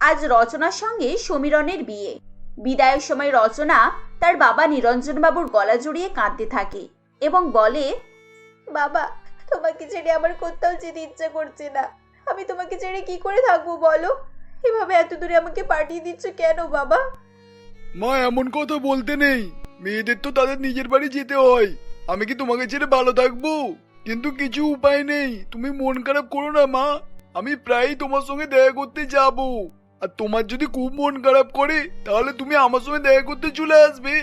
আজ রচনার সঙ্গে সমীরণের বিয়ে। বিদায়ের সময় রচনা তার বাবা নিরঞ্জনবাবুর গলা জড়িয়ে কাঁদতে থাকে এবং বলে বাবা তোমাকে ছেড়ে আমার কোথাও যেতে ইচ্ছা করছে না। আমি তোমাকে ছেড়ে কি করে থাকব বলো? এভাবে এত দূরে আমাকে পাঠিয়ে দিচ্ছ কেন বাবা? মা এমন কথা বলতে নেই। মেয়েদের তো তাদের নিজের বাড়ি যেতে হয়। আমি কি তোমাকে ছেড়ে ভালো থাকব? কিন্তু কিছু উপায় নেই। তুমি মন খারাপ করো না মা। আমি প্রায়ই তোমার সঙ্গে দেখা করতে যাব। আর তোমার যদি খুব মন খারাপ করে তাহলে তুমি আমার সঙ্গে দেখা করতে চলে আসবে।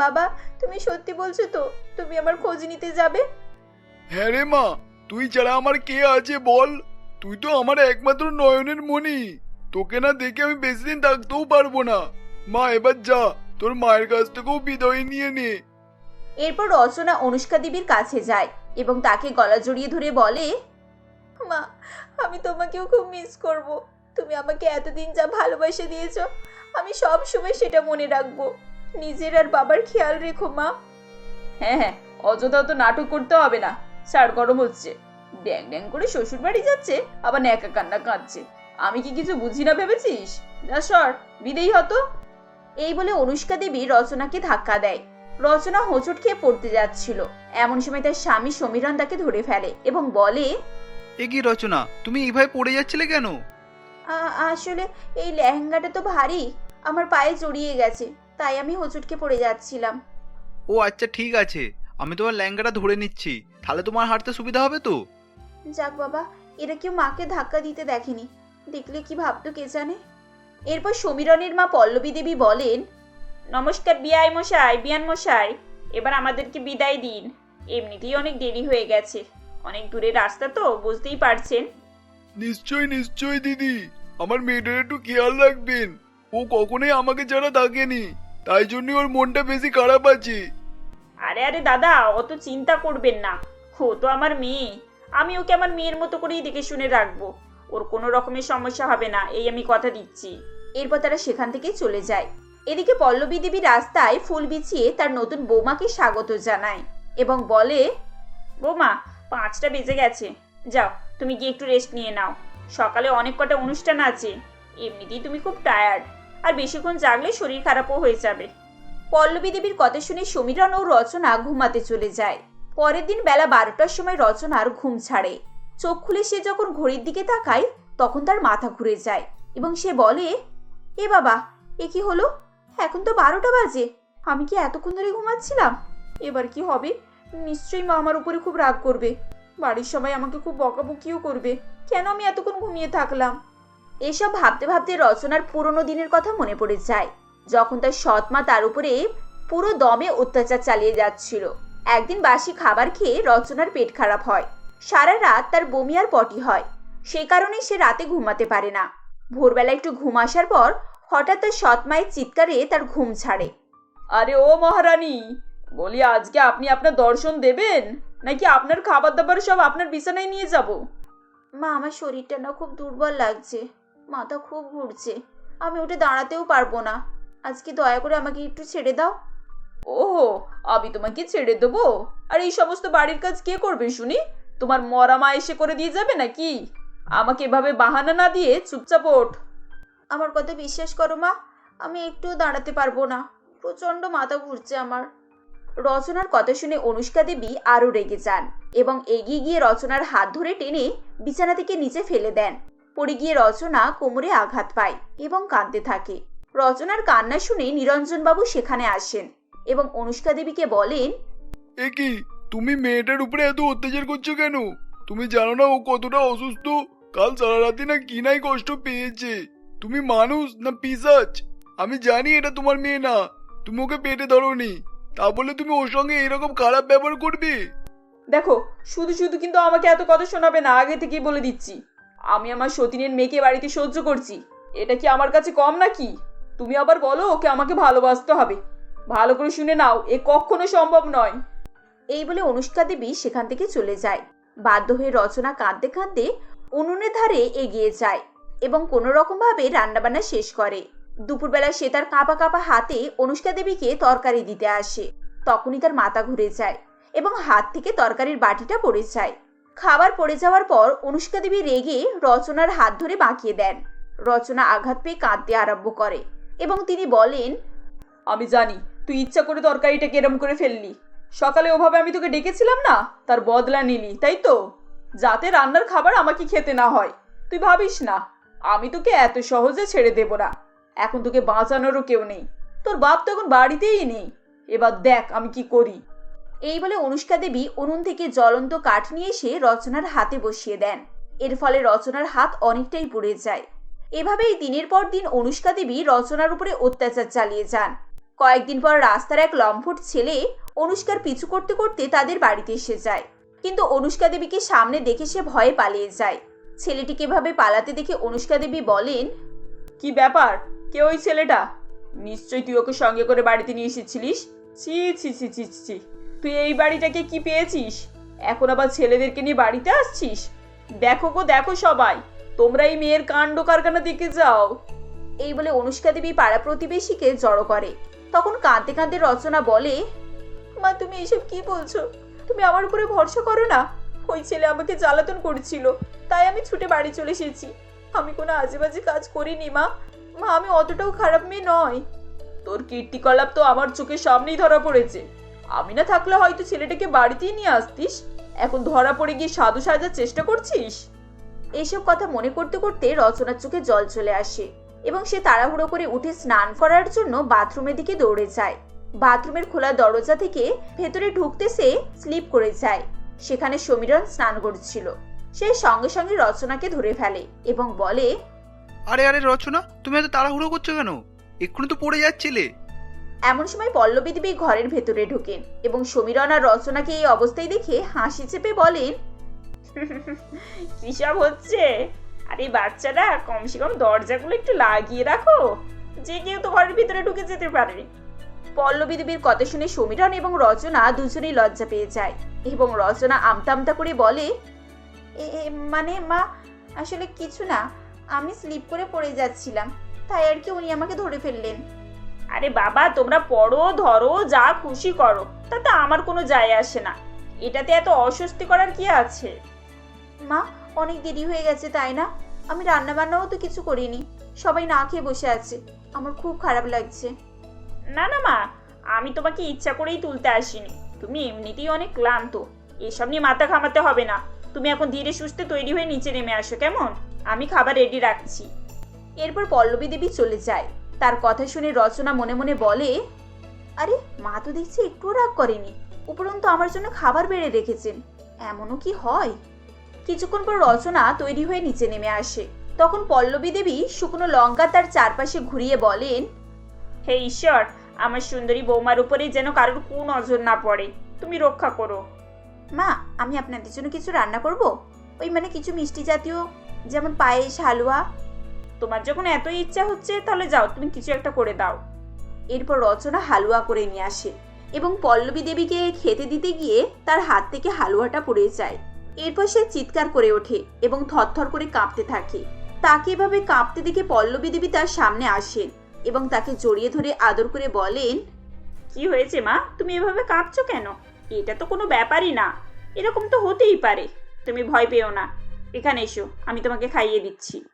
বাবা তুমি সত্যি বলছো তো তুমি আমার খোঁজ নিতে যাবে? হ্যাঁ রে মা তুই ছাড়া আমার কে আছে বল? তুই তো আমার একমাত্র নয়নের মনি তোকে না দেখে আমি বেশি দিন থাকতেও পারব না। মা এবার যা তোর মায়ের কাছ থেকেও বিদায় নিয়ে নে। এরপর রচনা অনুষ্কা দেবীর কাছে যায় এবং তাকে গলা জড়িয়ে ধরে বলে মা আমি তোমাকেও খুব মিস করব। তুমি আমাকে এতদিন যা ভালোবাসা দিয়েছ আমি সব সময় সেটা মনে রাখব। নিজের আর বাবার খেয়াল রেখো মা। হ্যাঁ হ্যাঁ অযথা তো নাটক করতে হবে না। সার গরম হচ্ছে। ড্যাং ড্যাং করে শ্বশুর বাড়ি যাচ্ছে আবার ন্যাকা কান্না কাঁদছে। আমি কি কিছু বুঝি না ভেবেছিস? যা সর বিদেই হতো। এই বলে অনুষ্কা দেবী রচনাকে ধাক্কা দেয়। রচনা হোঁচট খেয়ে পড়তে যাচ্ছিল। এমন সময় তার স্বামী সমীরণ তাকে ধরে ফেলে এবং বলে এ কি রচনা? তুমি এইভাবে পড়ে যাচ্ছিলে কেন? "আ- আসলে এই লেহেঙ্গাটা তো ভারী। আমার পায়ে জড়িয়ে গেছে তাই আমি হোঁচট খেয়ে পড়ে যাচ্ছিলাম। ও আচ্ছা ঠিক আছে। আমি তোমার ল্যাঙ্গাটা ধরে নিচ্ছি। তাহলে তোমার হাঁটতে সুবিধা হবে তো? যাক বাবা এরা কেউ মাকে ধাক্কা দিতে দেখেনি। দেখলে কি ভাবতো কে জানে? এরপর সমীরণের মা পল্লবী দেবী বলেন নমস্কার বিআই মশাই বিয়ান মশাই। এবার আমাদেরকে বিদায় দিন। এমনিতেই অনেক দেরি হয়ে গেছে। অনেক দূরের রাস্তা তো বুঝতেই পারছেন। নিশ্চয় নিশ্চয়, দিদি। আমার মেয়েটার একটু খেয়াল রাখবেন। ও কখনোই আমাকে ছাড়া থাকেনি। তাই জন্য ওর মনটা বেশি খারাপ আছে। আরে আরে, দাদা অত চিন্তা করবেন না। ও তো আমার মেয়ে। আমি ওকে আমার মেয়ের মতো করেই দেখে শুনে রাখব। ওর কোনো রকমের সমস্যা হবে না, এই আমি কথা দিচ্ছি। এরপর তারা সেখান থেকে চলে যায়। এদিকে পল্লবী দেবী রাস্তায় ফুল বিছিয়ে তার নতুন বৌমাকে স্বাগত জানায় এবং বলে, বৌমা, পাঁচটা বেজে গেছে। যাও তুমি গিয়ে একটু রেস্ট নিয়ে নাও। সকালে অনেক কটা অনুষ্ঠান আছে, এমনিতেই তুমি খুব টায়ার্ড আর বেশিক্ষণ জাগলে শরীর খারাপও হয়ে যাবে। পল্লবী দেবীর কথা শুনে সমীরণ ও রচনা ঘুমাতে চলে যায়। পরের দিন বেলা বারোটার সময় রচনার ঘুম ছাড়ে। চোখ খুলে সে যখন ঘড়ির দিকে তাকায়, তখন তার মাথা ঘুরে যায় এবং সে বলে, এ বাবা, এ কি হলো? এখন তো বারোটা বাজে। আমি কি এতক্ষণ ধরে ঘুমাচ্ছিলাম? এবার কি হবে? নিশ্চয়ই মা আমার উপরে খুব রাগ করবে। বাড়ির সবাই আমাকে খুব বকাবকিও করবে। কেন আমি এতক্ষণ ঘুমিয়ে থাকলাম? এসব ভাবতে ভাবতে রচনার পুরনো দিনের কথা মনে পড়ে যায়, যখন তার সৎ মা তার উপরে পুরো দমে অত্যাচার চালিয়ে যাচ্ছিল। একদিন বাসি খাবার খেয়ে রচনার পেট খারাপ হয়। সারা রাত তার বমি আর পটি হয়। সে কারণে সে রাতে ঘুমাতে পারে না। ভোরবেলা একটু ঘুম আসার পর হঠাৎ তার সৎ মায়ের চিৎকারে তার ঘুম ছাড়ে। আরে ও মহারানী, বলি আজকে আপনি আপনার দর্শন দেবেন? নাকি আপনার খাবার দাবার সব আপনার বিছানায় নিয়ে যাব? মা আমার শরীরটা না খুব দুর্বল লাগছে। মাথা খুব ঘুরছে। আমি উঠে দাঁড়াতেও পারব না। আজকে দয়া করে আমাকে একটু ছেড়ে দাও। ওহো আমি তোমাকে ছেড়ে দেবো? আর এই সমস্ত বাড়ির কাজ কে করবে শুনি? তোমার মরা মা এসে করে দিয়ে যাবে নাকি? আমাকে এভাবে বাহানা না দিয়ে চুপচাপ ওঠ। আমার কথা বিশ্বাস করো মা আমি একটুও দাঁড়াতে পারব না। প্রচণ্ড মাথা ঘুরছে আমার। রচনার কথা শুনে অনুষ্কা দেবী আরও রেগে যান এবং এগিয়ে গিয়ে রচনার হাত ধরে টেনে বিছানা থেকে নিচে ফেলে দেন। পড়ে গিয়ে রচনা কোমরে আঘাত পায় এবং কাঁদতে থাকে। রচনার কান্না শুনে নিরঞ্জনবাবু সেখানে আসেন এবং অনুষ্কা দেবীকে বলেন, এ কি, তুমি মেয়েটার উপরে এত অত্যাচার করছ কেন? তুমি জানো না ও কতটা অসুস্থ? কাল সারা রাতে না কি নাই কষ্ট পেয়েছে? তুমি মানুষ না পিসাচ? আমি জানি এটা তোমার মেয়ে না। তুমি ওকে পেটে ধরোনি। তা বলে তুমি ওর সঙ্গে এরকম খারাপ ব্যবহার করবে? দেখো শুধু শুধু কিন্তু আমাকে এত কথা শোনাবে না আগে থেকেই বলে দিচ্ছি। আমি আমার সতীনের মেয়েকে বাড়িতে সহ্য করছি। এটা কি আমার কাছে কম নাকি? তুমি আবার বলো ওকে আমাকে ভালোবাসতে হবে। ভালো করে শুনে নাও এ কখনো সম্ভব নয়। এই বলে অনুষ্কা দেবী সেখান থেকে চলে যায়। বাধ্য হয়ে রচনা কাঁদতে কাঁদতে উনুনের ধারে এগিয়ে যায় এবং কোনো রকমভাবে রান্নাবান্না শেষ করে। দুপুরবেলা সে তার কাঁপা কাঁপা হাতে অনুষ্কা দেবীকে তরকারি দিতে আসে। তখনই তার মাথা ঘুরে যায় এবং হাত থেকে তরকারির বাটিটা পড়ে যায়। খাবার পড়ে যাওয়ার পর অনুষ্কা দেবী রেগে রচনার হাত ধরে বাঁকিয়ে দেন। রচনা আঘাত পেয়ে কাঁদতে আরম্ভ করে এবং তিনি বলেন, আমি জানি, তুই ইচ্ছা করে তরকারিটা এরম করে ফেললি। সকালে ওভাবে আমি তোকে ডেকেছিলাম না? তার বদলা নিলি, তাই তো? যাতে রান্নার খাবার আমাকে খেতে না হয়। তুই ভাবিস না, আমি তোকে এত সহজে ছেড়ে দেব না। এখন তোকে বাঁচানোরও কেউ নেই। তোর বাপ তো এখন বাড়িতেই নেই। এবার দেখ আমি কি করি। এই বলে অনুষ্কা দেবী উনুন থেকে জ্বলন্ত কাঠ নিয়ে এসে রচনার হাতে বসিয়ে দেন। এর ফলে রচনার হাত অনেকটাই পুড়ে যায়। এভাবেই দিনের পর দিন অনুষ্কা দেবী রচনার উপরে অত্যাচার চালিয়ে যান। কয়েকদিন পর রাস্তার এক লম্ফট ছেলে অনুষ্কার পিছু করতে করতে তাদের বাড়িতে এসে যায়। কিন্তু অনুষ্কা দেবীকে সামনে দেখে সে ভয়ে পালিয়ে যায়। ছেলেটিকে এভাবে পালাতে দেখে অনুষ্কা দেবী বলেন কি ব্যাপার? কে ওই ছেলেটা? নিশ্চয়ই তুই ওকে সঙ্গে করে বাড়িতে নিয়ে এসেছিলিস? ছি ছি ছি ছি ছি, তুই এই বাড়িটাকে কি পেয়েছিস? এখন আবার ছেলেদেরকে নিয়ে বাড়িতে আসছিস? দেখো গো দেখো সবাই। তোমরা এই মেয়ের কাণ্ড কারখানা দিকে যাও। এই বলে অনুষ্কা দেবী পাড়া প্রতিবেশীকে জড়ো করে। তখন কাঁদতে কাঁদতে রচনা বলে মা তুমি এসব কি বলছো? তুমি আমার উপরে ভরসা করো না। ওই ছেলে আমাকে জ্বালাতন করেছিল। তাই আমি ছুটে বাড়ি চলে এসেছি। আমি কোনো আজে বাজে কাজ করিনি মা। মা, আমি অতটাও খারাপ মেয়ে নয়। তোর কীর্তিকলাপ তো আমার চোখের সামনেই ধরা পড়েছে। আমি না থাকলে হয়তো ছেলেটাকে বাড়িতেই নিয়ে আসতিস। এখন ধরা পড়ে গিয়ে সাধু সাজার চেষ্টা করছিস? এসব কথা মনে করতে করতে রচনার চোখে জল চলে আসে এবং সে তাড়াহুড়ো করে উঠে স্নান করার জন্য বাথরুমের দিকে দৌড়ে যায়। বাথরুমের খোলা দরজা থেকে ভেতরে ঢুকতে সে স্লিপ করে যায়। সেখানে সমীরণ স্নান করছিল। সে সঙ্গে সঙ্গে রচনাকে ধরে ফেলে এবং বলে আরে আরে রচনা তুমি এত তাড়াহুড়ো করছ কেন? এক্ষুনি তো পড়ে যাচ্ছিলে। এমন সময় পল্লবী দেবী ঘরের ভেতরে ঢোকেন এবং সমীরণ আর রচনাকে এই অবস্থায় দেখে হাসি চেপে বলেন কিসব হচ্ছে? আরে বাচ্চারা কমসে কম দরজাগুলো একটু লাগিয়ে রাখো। যে কেউ তো ঘরের ভিতরে ঢুকে যেতে পারে। পল্লবী দেবীর কথা শুনে সমীরণ এবং রচনা দুজনেই লজ্জা পেয়ে যায় এবং রচনা আমতা আমতা করে বলে "এ, এ, মানে মা আসলে কিছু না। আমি স্লিপ করে পড়ে যাচ্ছিলাম। তাই আর কি উনি আমাকে ধরে ফেললেন। আরে বাবা তোমরা পড়ো ধরো যা খুশি করো তাতে আমার কোনো যায় আসে না। এটাতে এত অস্বস্তি করার কি আছে? মা অনেক দেরি হয়ে গেছে তাই না? আমি রান্না বান্নাও তো কিছু করিনি। সবাই না খেয়ে বসে আছে। আমার খুব খারাপ লাগছে। না না মা আমি তোমাকে ইচ্ছা করেই তুলতে আসিনি। তুমি এমনিতেই অনেক ক্লান্ত। এসব নিয়ে মাথা ঘামাতে হবে না। তুমি এখন ধীরে সুস্থে তৈরি হয়ে নিচে নেমে আসো কেমন? আমি খাবার রেডি রাখছি। এরপর পল্লবী দেবী চলে যায়। তার কথা শুনে রচনা মনে মনে বলে, আরে, মা তো দেখছি একটুও রাগ করেনি। উপরন্তু আমার জন্য খাবার বেড়ে রেখেছেন। এমনও কি হয়? কিছুক্ষণ পর রচনা তৈরি হয়ে নিচে নেমে আসে। তখন পল্লবী দেবী শুকনো লঙ্কা তার চারপাশে ঘুরিয়ে বলেন, হে ঈশ্বর, আমার সুন্দরী বৌমার উপরে যেন কারোর কু নজর না পড়ে। তুমি রক্ষা করো। মা, আমি আপনাদের জন্য কিছু রান্না করব? ওই মানে কিছু মিষ্টি জাতীয় যেমন পায়েস, হালুয়া। তোমার যখন এত ইচ্ছা হচ্ছে, তাহলে যাও, তুমি কিছু একটা করে দাও। এরপর রচনা হালুয়া করে নিয়ে আসে এবং পল্লবী দেবীকে খেতে দিতে গিয়ে তার হাত থেকে হালুয়াটা পড়ে যায়। এরপর সে চিৎকার করে ওঠে এবং থরথর করে কাঁপতে থাকে। তাকে এভাবে কাঁপতে দেখে পল্লবী দেবী তার সামনে আসেন এবং তাকে জড়িয়ে ধরে আদর করে বলেন, কি হয়েছে মা? তুমি এভাবে কাঁপছো কেন? এটা তো কোনো ব্যাপারই না। এরকম তো হতেই পারে। তুমি ভয় পেও না। এখানে এসো, আমি তোমাকে খাইয়ে দিচ্ছি।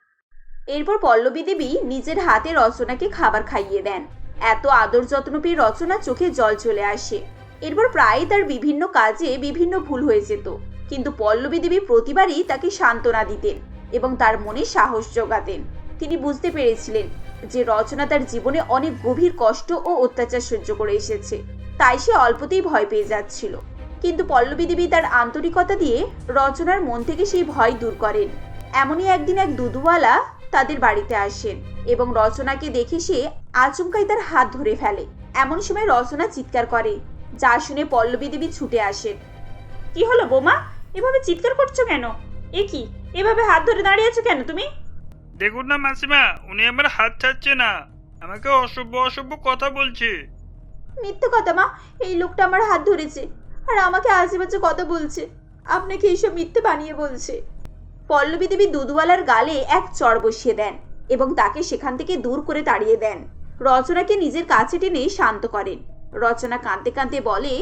এরপর পল্লবী দেবী নিজের হাতে রচনাকে খাবার খাইয়ে দেন। এত আদর যত্ন পেয়ে রচনা চোখে জল চলে আসে। এরপর প্রায়ই তার বিভিন্ন কাজে বিভিন্ন ভুল হয়ে যেত। কিন্তু পল্লবী দেবী প্রতিবারই তাকে সান্ত্বনা দিতেন এবং তার মনে সাহস যোগাতেন তিনি বুঝতে পেরেছিলেন যে রচনা তার জীবনে অনেক গভীর কষ্ট ও অত্যাচার সহ্য করে এসেছে। তাই সে অল্পতেই ভয় পেয়ে যাচ্ছিল। কিন্তু পল্লবী দেবী তার আন্তরিকতা দিয়ে রচনার মন থেকে সেই ভয় দূর করেন। এমনই একদিন এক দুধুওয়ালা তাদের বাড়িতে আসেন এবং রচনাকে দেখে সে আচমকাই তার হাত ধরে ফেলে। এমন সময় রচনা চিৎকার করে যা শুনে পল্লবী দেবী ছুটে আসেন। কি হলো বোমা? এভাবে চিৎকার করছ কেন? এ কি? এভাবে হাত ধরে দাঁড়িয়ে আছো কেন তুমি? দেখুন না মাসিমা উনি আমার হাত ছাড়ছে না। আমাকে অসভ্য অসভ্য কথা বলছে। মিথ্যে কথা মা এই লোকটা আমার হাত ধরেছে। আর আমাকে আশেপাশে কথা বলছে। আপনাকে এইসব মিথ্যে বানিয়ে বলছে। পল্লবী দেবী দুধওয়ালার গালে এক চর বসিয়ে দেন এবং তাকে সেখান থেকে দূর করে তাড়িয়ে দেন। রচনাকে নিজের কাছে টেনে শান্ত করেন। রচনা কাঁদতে কাঁদতে বলে,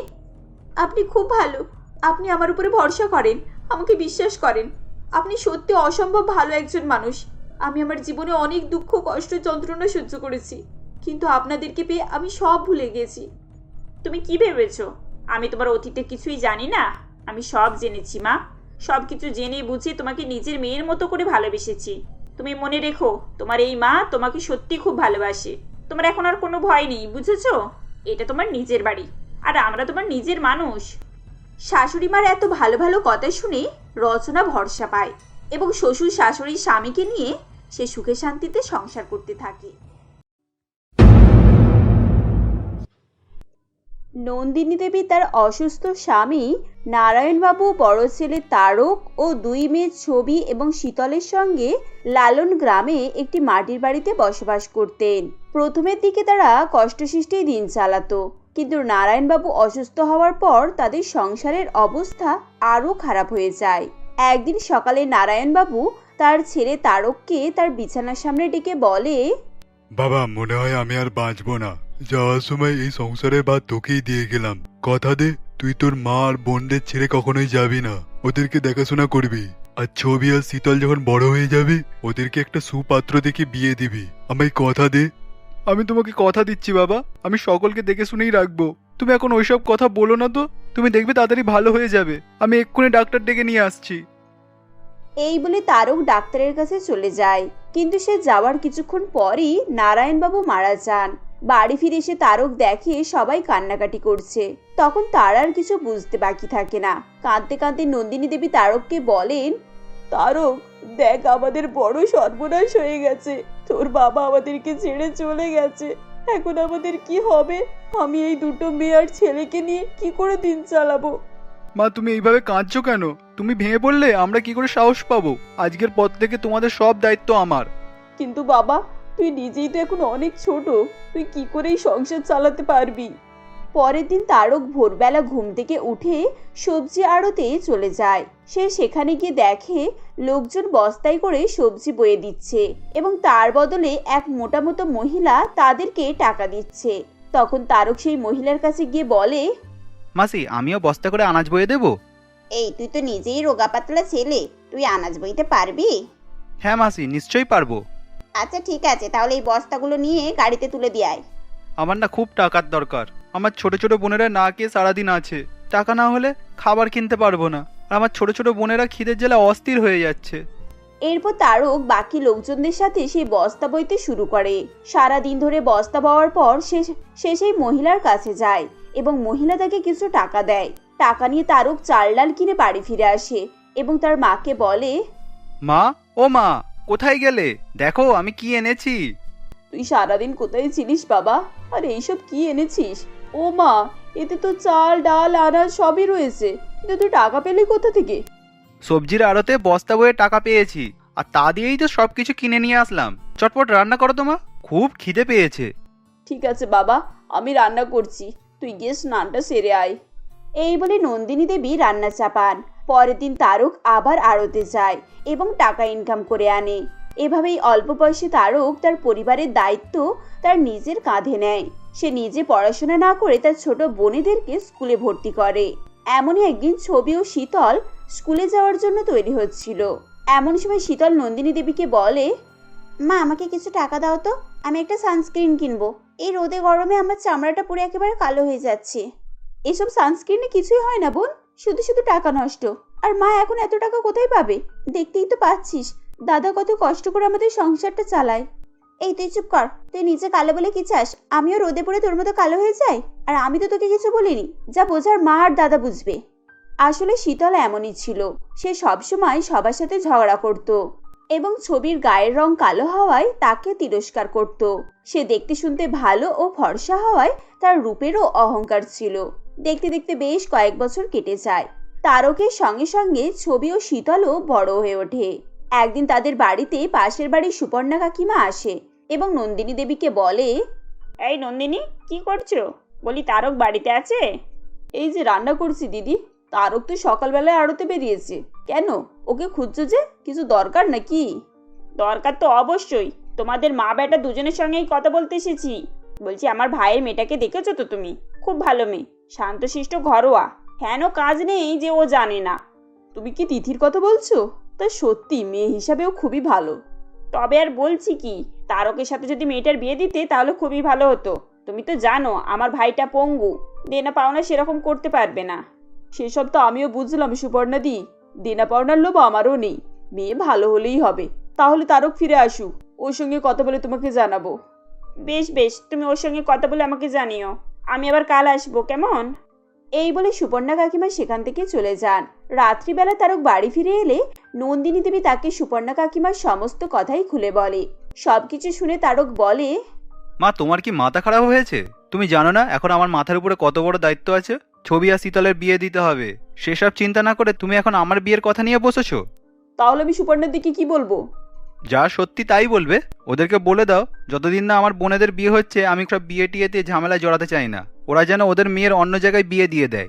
আপনি খুব ভালো। আপনি আমার উপরে ভরসা করেন, আমাকে বিশ্বাস করেন। আপনি সত্যি অসম্ভব ভালো একজন মানুষ। আমি আমার জীবনে অনেক দুঃখ, কষ্ট, যন্ত্রণা সহ্য করেছি। কিন্তু আপনাদেরকে পেয়ে আমি সব ভুলে গেছি তুমি কি ভেবেছো? আমি তোমার অতীতে কিছুই জানি না। আমি সব জেনেছি, মা। সব কিছু জেনে বুঝে তোমাকে নিজের মেয়ের মতো করে ভালোবেসেছি। তুমি মনে রেখো, তোমার এই মা তোমাকে সত্যি খুব ভালোবাসে। তোমার এখন আর কোনো ভয় নেই, বুঝেছ? এটা তোমার নিজের বাড়ি, আর আমরা তোমার নিজের মানুষ। শাশুড়ি মার এত ভালো ভালো কথা শুনে রচনা ভরসা পায় এবং শ্বশুর শাশুড়ির স্বামীকে নিয়ে সে সুখে শান্তিতে সংসার করতে থাকে। নন্দিনী দেবী তার অসুস্থ স্বামী নারায়ণবাবু, বড় ছেলে তারক ও দুই মেয়ের ছবি এবং শীতলের সঙ্গে লালন গ্রামে একটি মাটির বাড়িতে বসবাস করতেন। প্রথমের দিকে তারা কষ্টসৃষ্টেই দিন চালাতো, কিন্তু নারায়ণবাবু অসুস্থ হওয়ার পর তাদের সংসারের অবস্থা আরও খারাপ হয়ে যায়। একদিন সকালে নারায়ণবাবু তার ছেলে তারককে তার বিছানার সামনে ডেকে বলে বাবা মনে হয় আমি আর বাঁচবো না। যাওয়ার সময় এই সংসারের বা তোকেই দিয়ে গেলাম। কথা দে তুই তোর মা আর বোনদের ছেড়ে কখনোই যাবি না। ওদেরকে দেখাশোনা করবি। আর ছবি আর শীতল যখন বড় হয়ে যাবে ওদেরকে একটা সুপাত্র দেখে বিয়ে দিবি। আমায় কথা দে। আমি তোমাকে কথা দিচ্ছি বাবা। আমি সকলকে দেখে শুনেই রাখব। তুমি এখন ওইসব কথা বলো না তো। তুমি দেখবে তাড়াতাড়ি ভালো হয়ে যাবে। আমি এক্ষুনি ডাক্তার ডেকে নিয়ে আসছি। এই বলে তারক ডাক্তারের কাছে চলে যায়। কিন্তু সে যাওয়ার কিছুক্ষণ পরই নারায়ণবাবু মারা যান। বাড়ি ফিরে এসে তারক দেখে সবাই কান্নাকাটি করছে। তখন তার আর কিছু বুঝতে বাকি থাকে না। কাঁদতে কাঁদতে নন্দিনী দেবী তারককে বলেন, তারক, দেখ আমাদের বড় সর্বনাশ হয়ে গেছে। তোর বাবা আমাদেরকে ছেড়ে চলে গেছে। এখন আমাদের কি হবে? আমি এই দুটো মেয়ে আর ছেলেকে নিয়ে কি করে দিন চালাবো? মা, তুমি এইভাবে কাঁদছো কেন? তুমি ভেঙে পড়লে আমরা কি করে সাহস পাবো? আজকের পর থেকে তোমাদের সব দায়িত্ব আমার। কিন্তু বাবা, তুই নিজেই তো এখন অনেক ছোট। তুই কি করে এই সংসার চালাতে পারবি? পরের দিন তারক ভোরবেলা ঘুম থেকে উঠে সবজি আড়তে চলে যায়। সে সেখানে গিয়ে দেখে, লোকজন বস্তায় করে সবজি বয়ে দিচ্ছে এবং তার বদলে এক মোটা মতো মহিলা তাদেরকে টাকা দিচ্ছে। তখন তারক সেই মহিলার কাছে গিয়ে বলে মাসি আমিও বস্তা করে আনাজ বয়ে দেবো? এই তুই তো নিজেই রোগা পাতলা ছেলে। তুই আনাজ বইতে পারবি? হ্যাঁ মাসি নিশ্চয়ই পারব। আচ্ছা ঠিক আছে তাহলে এই বস্তাগুলো নিয়ে গাড়িতে তুলে দিয়ে আয়। আমার না খুব টাকার দরকার। আমার ছোট ছোট বোনেরা না খেয়ে সারাদিন আছে। টাকা না হলে খাবার কিনতে পারব না। আর আমার ছোট ছোট বোনেরা খিদের জেলা অস্থির হয়ে যাচ্ছে। এরপর তারক বাকি লোকজনদের সাথে সেই বস্তা বইতে শুরু করে। সারা দিন ধরে বস্তা বওয়ার পর সে সে সেই মহিলার কাছে যায়। এবং মহিলা তাকে কিছু টাকা দেয়। টাকা নিয়ে তারক চাল ডাল কিনে বাড়ি ফিরে আসে এবং তার মাকে বলে মা ও মা কোথায় গেলে? দেখো আমি কি এনেছি। তুই সারাদিন কোথায় ছিলিস বাবা? আর এইসব কি এনেছিস? ও মা এতে তো চাল ডাল আনাজ সবই রয়েছে। কিন্তু তুই টাকা পেলি কোথা থেকে? সবজির আড়তে বস্তা বয়ে টাকা পেয়েছি আর তা দিয়েই তো সব কিছু কিনে নিয়ে আসলাম। চটপট রান্না করো তো মা খুব খিদে পেয়েছে। ঠিক আছে বাবা আমি রান্না করছি। তুই গিয়ে স্নানটা সেরে আয়। এই বলে নন্দিনী দেবী রান্না চাপান। পরের দিন তারক আবার আড়তে যায় এবং টাকা ইনকাম করে আনে। এভাবেই অল্প বয়সে তারক তার পরিবারের দায়িত্ব তার নিজের কাঁধে নেয়। সে নিজে পড়াশোনা না করে তার ছোট বোনেদেরকে স্কুলে ভর্তি করে। এমনই একদিন ছবি ও শীতল স্কুলে যাওয়ার জন্য তৈরি হচ্ছিল। এমন সময় শীতল নন্দিনী দেবীকে বলে, মা, আমাকে কিছু টাকা দাও তো। আমি একটা সানস্ক্রিন কিনবো। এই রোদে গরমে আমার চামড়াটা পুরো একেবারে কালো হয়ে যাচ্ছে। এসব সানস্ক্রিনে কিছুই হয় না, বোন। শুধু শুধু টাকা নষ্ট। আর মা এখন এত টাকা কোথায় পাবে? দেখতেই তো পাচ্ছিস। দাদা কত কষ্ট করে আমাদের সংসারটা চালায়। এই তুই চুপ কর। তুই নিজে কালো বলে কি চাস? আমিও রোদে পড়ে তোর মতো কালো হয়ে যাই? আর আমি তো তোকে কিছু বলিনি। যা বোঝার মা আর দাদা বুঝবে। আসলে শীতল এমনই ছিল। সে সবসময় সবার সাথে ঝগড়া করত। এবং ছবির গায়ের রং কালো হওয়ায় তাকে তিরস্কার করত। সে দেখতে শুনতে ভালো ও ফর্সা হওয়ায় তার রূপেরও অহংকার ছিল। দেখতে দেখতে বেশ কয়েক বছর কেটে যায়। তারকের সঙ্গে সঙ্গে ছবি ও শীতলও বড় হয়ে ওঠে। একদিন তাদের বাড়িতে পাশের বাড়ির সুপর্ণা কাকিমা আসে এবং নন্দিনী দেবীকে বলে এই নন্দিনী কি করছ? বলি তারক বাড়িতে আছে? এই যে রান্না করছি দিদি। তারক তো সকালবেলায় আড়তে বেরিয়েছে। কেন? ওকে খুঁজছো যে? কিছু দরকার নাকি? দরকার তো অবশ্যই। তোমাদের মা বেটা দুজনের সঙ্গেই কথা বলতে এসেছি। বলছি আমার ভাইয়ের মেয়েটাকে দেখেছ তো তুমি? খুব ভালো মেয়ে। শান্তশিষ্ট ঘরোয়া। কেন কাজ নেই যে ও জানে না। তুমি কি তিথির কথা বলছো? তা সত্যি মেয়ে হিসাবেও খুবই ভালো। তবে আর বলছি কি তারকের সাথে যদি মেয়েটার বিয়ে দিতে তাহলে খুবই ভালো হতো। তুমি তো জানো আমার ভাইটা পঙ্গু। দেনা পাওনা সেরকম করতে পারবে না। সেসব তো আমিও বুঝলাম সুপর্ণাদি দেনা পাওনার লোভ আমারও নেই। মেয়ে ভালো হলেই হবে। তাহলে তারক ফিরে আসুক। ওর সঙ্গে কথা বলে তোমাকে জানাব। বেশ বেশ। তুমি ওর সঙ্গে কথা বলে আমাকে জানিও। আমি আবার কাল আসব, কেমন? এই বলে সুপর্ণা কাকিমা সেখান থেকে চলে যান। রাত্রিবেলা তারক বাড়ি ফিরে এলে নন্দিনী দেবী তাকে সুপর্ণা কাকিমার সমস্ত কথাই খুলে বলে। সবকিছু শুনে তারক বলে, মা, তোমার কি মাথা খারাপ হয়েছে? তুমি জানো না এখন আমার মাথার উপরে কত বড় দায়িত্ব আছে? ছবি আর শীতলের বিয়ে দিতে হবে। সেসব চিন্তা না করে তুমি এখন আমার বিয়ের কথা নিয়ে বসেছো? তাহলে আমি সুপর্ণার দিকে কি বলব? যা সত্যি তাই বলবে। ওদেরকে বলে দাও যতদিন না আমার বোনেদের বিয়ে হচ্ছে আমি সব বিয়ে টিয়েতে ঝামেলায় জড়াতে চাই না। ওরা যেন ওদের মেয়ের অন্য জায়গায় বিয়ে দিয়ে দেয়।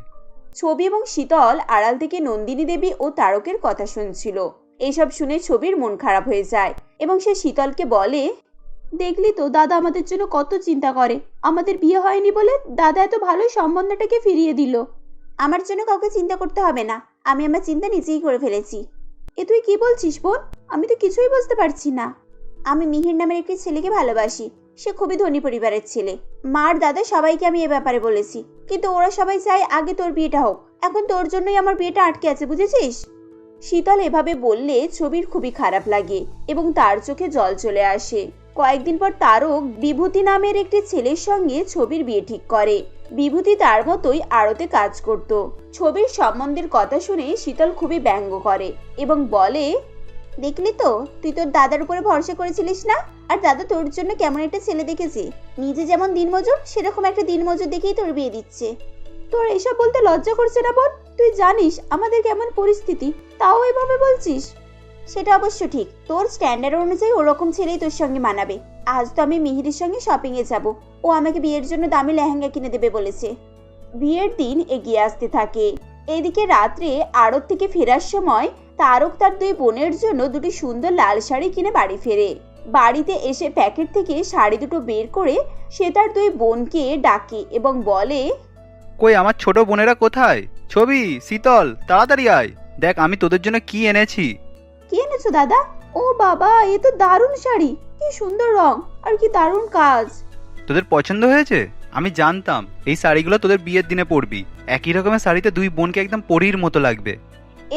ছবি এবং শীতল আড়াল থেকে নন্দিনী দেবী ও তারকের কথা শুনছিল। এসব শুনে ছবির মন খারাপ হয়ে যায় এবং সে শীতলকে বলে দেখলি তো দাদা আমাদের জন্য কত চিন্তা করে। আমাদের বিয়ে হয়নি বলে দাদা এত ভালোই সম্বন্ধটাকে ফিরিয়ে দিল। আমার জন্য কাউকে চিন্তা করতে হবে না। আমি আমার চিন্তা নিজেই করে ফেলেছি। এ তুই কি বলছিস বোন? আমি তো কিছুই বুঝতে পারছি না। আমি মিহির নামের একটি ছেলেকে ভালোবাসি। সে খুবই ধনী পরিবারের ছেলে। মার দাদা সবাইকে আমি এ ব্যাপারে বলেছি। কিন্তু ওরা সবাই চায় আগে তোর বিয়েটা হোক। এখন তোর জন্যই আমার বিয়েটা আটকে আছে বুঝেছিস? শীতল এভাবে বললে ছবির খুবই খারাপ লাগে এবং তার চোখে জল চলে আসে। কয়েকদিন পর তারক বিভূতি নামের একটি ছেলের সঙ্গে ছবির বিয়ে ঠিক করে। বিভূতি তার মতোই আড়তে কাজ করত। ছবির সম্বন্ধের কথা শুনে শীতল খুবই ব্যঙ্গ করে এবং বলে, দেখলি তো, তুই তোর দাদার উপরে ভরসা করেছিলিস না? আর দাদা তোর জন্য কেমন একটা ছেলে দেখেছে। নিজে যেমন দিনমজুর, সেরকম একটা দিনমজুর দেখেই তোর বিয়ে দিচ্ছে। তোর এসব বলতে লজ্জা করছে না বোন? তুই জানিস আমাদের কেমন পরিস্থিতি, তাও এভাবে বলছিস? সেটা অবশ্য ঠিক। তোর স্ট্যান্ডার্ড অনুযায়ী ওরকম ছেলেই তোর সঙ্গে মানাবে। আজ তো আমি মিহিরের সঙ্গে শপিং এ যাব। ও আমাকে বিয়ের জন্য দামি লেহেঙ্গা কিনে দেবে বলেছে। বিয়ের দিন এগিয়ে আসতে থাকে। এদিকে রাত্রে আড়ত থেকে ফেরার সময় তারক তার দুই বোনের জন্য দুটি সুন্দর লাল শাড়ি কিনে বাড়ি ফেরে। বাড়িতে এসে প্যাকেট থেকে শাড়ি দুটো বের করে সে তার দুই বোনকে ডাকে এবং বলে, কই, আমার ছোট বোনেরা কোথায়? ছবি, শীতল, তাড়াতাড়ি আয়। দেখ, আমি তোদের জন্য কি এনেছি। কি এনেছো দাদা? ও বাবা এ তো দারুণ শাড়ি। কি সুন্দর রং আর কি দারুণ কাজ। তোদের পছন্দ হয়েছে? আমি জানতাম এই শাড়িগুলো তোদের বিয়ের দিনে পরবি। একই রকমের শাড়িতে দুই বোনকে একদম পরীর মতো লাগবে।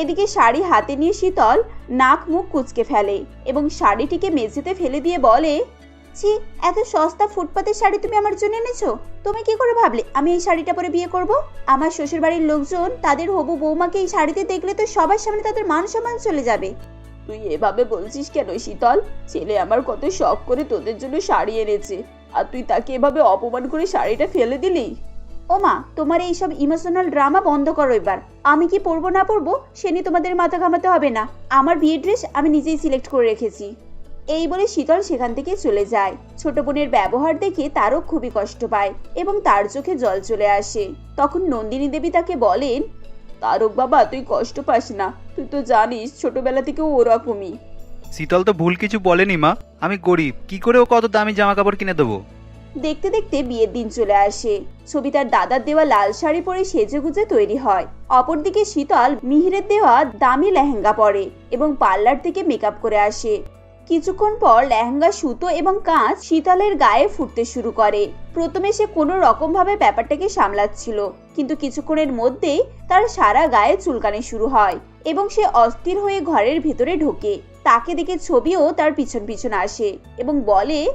এদিকে শাড়ি হাতে নিয়ে শীতল নাক মুখ কুচকে ফেলে এবং শাড়িটিকে মেঝেতে ফেলে দিয়ে বলে ছি এত সস্তা ফুটপাতের শাড়ি তুমি আমার জন্য এনেছো? তুমি কি করে ভাবলে আমি এই শাড়িটা পরে বিয়ে করব? আমার শ্বশুর বাড়ির লোকজন তাদের হবু বৌমাকে এই শাড়িতে দেখলে তো সবার সামনে তাদের মান সম্মান চলে যাবে। তুই এভাবে বলছিস কেন শীতল? ছেলে আমার কত শখ করে তোদের জন্য শাড়ি এনেছে। আর তুই তাকে এভাবে অপমান করে শাড়িটা ফেলে দিলি? ও মা, তোমার এই সব ইমোশনাল ড্রামা বন্ধ করো এবার। আমি কি পরবো না পরবো, সে নিয়ে তোমাদের মাথা ঘামাতে হবে না। আমার বিয়ের ড্রেস আমি নিজেই সিলেক্ট করে রেখেছি। এই বলে শীতল সেখান থেকে চলে যায়। ছোট বোনের ব্যবহার দেখে তারও খুবই কষ্ট পায় এবং তার চোখে জল চলে আসে। তখন নন্দিনী দেবী তাকে বলেন, তারক বাবা, তুই কষ্ট পাস না। তুই তো জানিস ছোটবেলা থেকে ওরকমই। শীতল তো ভুল কিছু বলেনি মা। আমি গরিব। কি করে ও কত দামি জামা কাপড় কিনে দেবো? দেখতে দেখতে বিয়ের দিন চলে আসে। ছবি তার দাদার দেওয়া লাল শাড়ি পরে সেজেগুজে তৈরি হয়। অপরদিকে শীতল মিহিরের দেওয়া দামি লেহেঙ্গা পরে এবং পার্লার থেকে মেকআপ করে আসে। কিছুক্ষণ পর লেহেঙ্গা সুতো এবং কাঁচ শীতলের গায়ে ফুটতে শুরু করে। প্রথমে সে কোনো রকম ভাবে ব্যাপারটাকে সামলাচ্ছিল কিন্তু কিছুক্ষণের মধ্যেই তার সারা গায়ে চুলকানি শুরু হয়। এবং সে অস্থির হয়ে ঘরের ভেতরে ঢোকে। তাকে দেখে ছবিও তার পিছন পিছন আসে এবং বলে,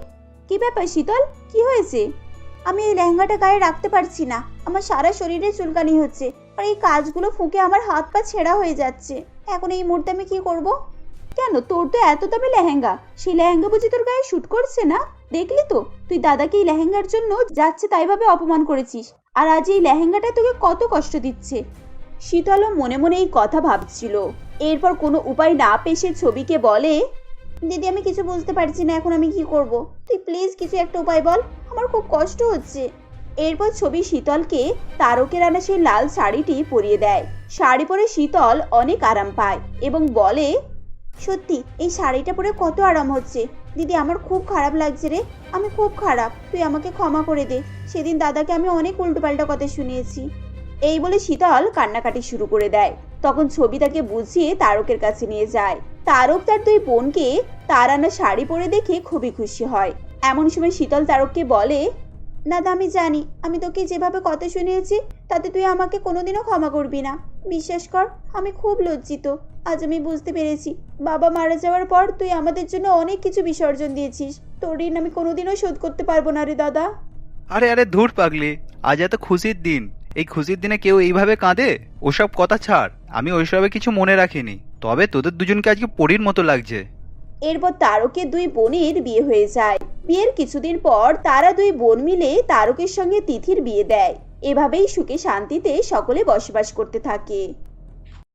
কি ব্যাপার শীতল? কি হয়েছে? আমি এই লেহেঙ্গাটা গায়ে রাখতে পারছি না। আমার সারা শরীরে চুলকানি হচ্ছে আর এই কাজগুলো ফুঁকে আমার হাত পা ছেঁড়া হয়ে যাচ্ছে। এখন এই মুহূর্তে আমি কি করব? কেন? তোর তো এত দামি লেহেঙ্গা। সেই লেহেঙ্গা বুঝি তোর গায়ে শ্যুট করছে না? দেখলি তো? তুই দাদাকে এই লেহেঙ্গার জন্য যাচ্ছে তাইভাবে অপমান করেছিস। আর আজ এই লেহেঙ্গাটা তোকে কত কষ্ট দিচ্ছে? শীতলও মনে মনে এই কথা ভাবছিল। এরপর কোনো উপায় না পেয়ে সে ছবিকে বলে, দিদি, আমি কিছু বুঝতে পারছি না, এখন আমি কি করব? তুই প্লিজ কিছু একটা উপায় বল, আমার খুব কষ্ট হচ্ছে। এরপর ছবি শীতলকে তারকের আনা সেই লাল শাড়িটি পরিয়ে দেয়। শাড়ি পরে শীতল অনেক আরাম পায় এবং বলে, সত্যি, এই শাড়িটা পরে কত আরাম হচ্ছে। দিদি, আমার খুব খারাপ লাগছে রে, আমি খুব খারাপ। তুই আমাকে ক্ষমা করে দে। সেদিন দাদাকে আমি অনেক উল্টোপাল্টা কথা শুনিয়েছি। এই বলে শীতল কান্নাকাটি শুরু করে দেয়। তখন ছবি তাকে বুঝিয়ে তারকের কাছে নিয়ে যায়। তারক তার দুই বোনকে তার আনা শাড়ি পরে দেখে খুবই খুশি হয়। এমন সময় শীতল তারককে বলে দাদা আমি জানি। আমি তোকে যেভাবে কথা শুনিয়েছি, তাতে তুই আমাকে কোনোদিনও ক্ষমা করবি না। বিশ্বাস কর, আমি খুব লজ্জিত। আজ আমি বুঝতে পেরেছি। বাবা মারা যাওয়ার পর তুই আমাদের জন্য অনেক কিছু বিসর্জন দিয়েছিস। তোর ঋণ আমি কোনোদিনও শোধ করতে পারব না রে দাদা। আরে আরে ধুর পাগলি। আজ এত খুশির দিন। এই খুশির দিনে কেউ এইভাবে কাঁদে? ওসব কথা ছাড়, আমি ওইসবে কিছু মনে রাখিনি। তবে তোদের দুজনকে আজকে পরীর মতো লাগছে। এরপর তারকে দুই বোনের বিয়ে হয়ে যায়। বিয়ের কিছুদিন পর তারা দুই বোন মিলে তারকের সঙ্গে তিথির বিয়ে দেয়। এভাবেই সুখে শান্তিতে সকলে বসবাস করতে থাকে।